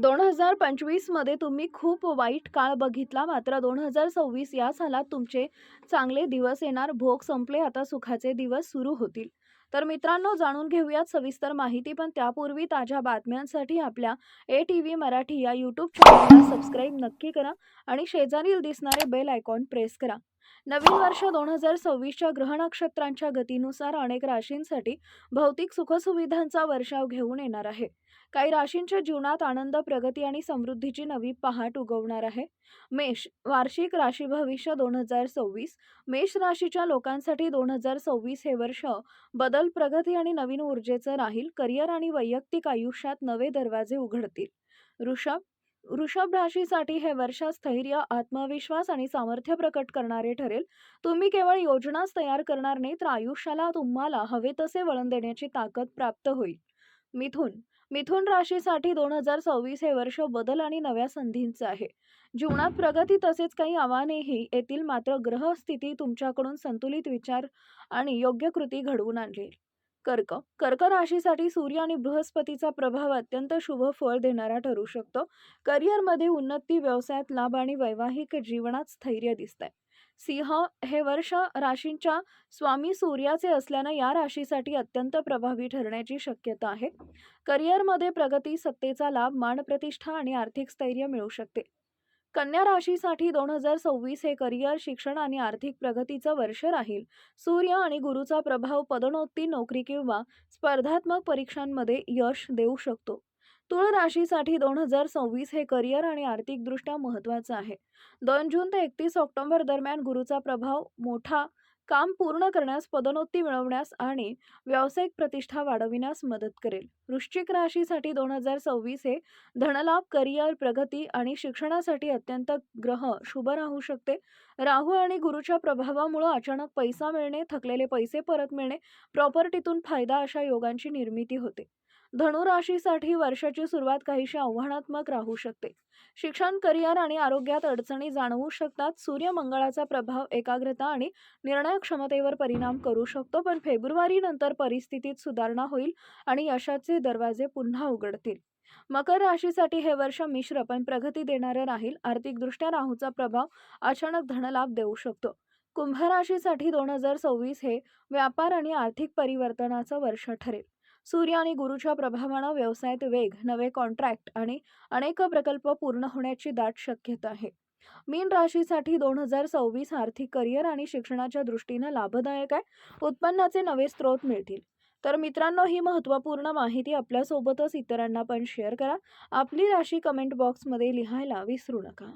दोन हजार पंचवीसमध्ये तुम्ही खूप वाईट काळ बघितला. मात्र दोन हजार सव्वीस या सालात तुमचे चांगले दिवस येणार. भोग संपले. आता सुखाचे दिवस सुरू होतील. तर मित्रांनो जाणून घेऊयात सविस्तर माहिती. पण त्यापूर्वी ताज्या बातम्यांसाठी आपल्या ए टी व्ही मराठी या यूट्यूब चॅनलला सबस्क्राईब नक्की करा. आणि शेजारील दिसणारे बेल आयकॉन प्रेस करा. नवीन वर्ष दोन हजार सव्वीसच्या ग्रह नक्षत्रांच्या गतीनुसार अनेक राशींसाठी भौतिक सुखसुविधांचा वर्षाव घेऊन येणार आहे. काही राशींच्या जीवनात आनंद प्रगती आणि समृद्धीची नवी पहाट उगवणार आहे. मेष वार्षिक राशी भविष्य दोन हजार सव्वीस. मेष राशीच्या लोकांसाठी दोन हजार सव्वीस हे वर्ष बदल प्रगती आणि नवीन ऊर्जेचं राहील. करिअर आणि वैयक्तिक आयुष्यात नवे दरवाजे उघडतील. ऋषभ वृषभ राशीसाठी हे वर्ष स्थैर्य आत्मविश्वास आणि सामर्थ्य प्रकट करणारे ठरेल. तुम्ही केवळ योजनाच तयार करणार नाही तर आयुष्याला तुम्हाला हवे तसे वळण देण्याची ताकद प्राप्त होईल. मिथुन मिथुन राशीसाठी दोन हजार सव्वीस हे वर्ष बदल आणि नव्या संधींचं आहे. जीवनात प्रगती तसेच काही आव्हानेही येतील मात्र ग्रहस्थिती तुमच्याकडून संतुलित विचार आणि योग्य कृती घडवून आणेल. कर्क. कर्क राशीसाठी सूर्य आणि बृहस्पतीचा प्रभाव अत्यंत शुभ फळ देणारा ठरू शकतो. करिअरमध्ये उन्नती व्यवसायात लाभ आणि वैवाहिक जीवनात स्थैर्य दिसत आहे सिंह हे वर्ष राशींच्या स्वामी सूर्याचे असल्यानं या राशीसाठी अत्यंत प्रभावी ठरण्याची शक्यता आहे. करिअरमध्ये प्रगती सत्तेचा लाभ मानप्रतिष्ठा आणि आर्थिक स्थैर्य मिळू शकते. कन्या राशीसाठी दोन हजार सव्वीस हे करिअर शिक्षण आणि आर्थिक प्रगतीचं वर्ष राहील. सूर्य आणि गुरुचा प्रभाव पदोन्नती नोकरी किंवा स्पर्धात्मक परीक्षांमध्ये यश देऊ शकतो. तुळ राशीसाठी दोन हजार सव्वीस हे करिअर आणि आर्थिकदृष्ट्या महत्त्वाचं आहे. दोन जून ते एकतीस ऑक्टोबर दरम्यान गुरुचा प्रभाव मोठा काम पूर्ण करण्यास पदोन्नती मिळवण्यास आणि व्यावसायिक प्रतिष्ठा वाढविण्यास मदत करेल. वृश्चिक राशीसाठी दोन हजार सव्वीस हे धनलाभ करिअर प्रगती आणि शिक्षणासाठी अत्यंत ग्रह शुभ राहू शकते. राहू आणि गुरुच्या प्रभावामुळे अचानक पैसा मिळणे थकलेले पैसे परत मिळणे प्रॉपर्टीतून फायदा अशा योगांची निर्मिती होते. धनुराशीसाठी वर्षाची सुरुवात काहीशी आव्हानात्मक राहू शकते. शिक्षण करिअर आणि आरोग्यात अडचणी जाणवू शकतात. सूर्यमंगळाचा प्रभाव एकाग्रता आणि निर्णय क्षमतेवर परिणाम करू शकतो पण फेब्रुवारी नंतर परिस्थितीत सुधारणा होईल आणि यशाचे दरवाजे पुन्हा उघडतील. मकर राशीसाठी हे वर्ष मिश्र पण प्रगती देणारं राहील. आर्थिकदृष्ट्या राहूचा प्रभाव अचानक धनलाभ देऊ शकतो. कुंभ राशीसाठी दोन हजार सव्वीस हे व्यापार आणि आर्थिक परिवर्तनाचं वर्ष ठरेल. सूर्य आणि गुरुच्या प्रभावानं व्यवसायात वेग नवे कॉन्ट्रॅक्ट आणि अनेक प्रकल्प पूर्ण होण्याची दाट शक्यता आहे. मीन राशीसाठी दोन हजार सव्वीस आर्थिक करिअर आणि शिक्षणाच्या दृष्टीनं लाभदायक आहे. उत्पन्नाचे नवे स्रोत मिळतील. तर मित्रांनो ही महत्त्वपूर्ण माहिती आपल्यासोबतच इतरांना पण शेअर करा. आपली राशी कमेंट बॉक्समध्ये लिहायला विसरू नका.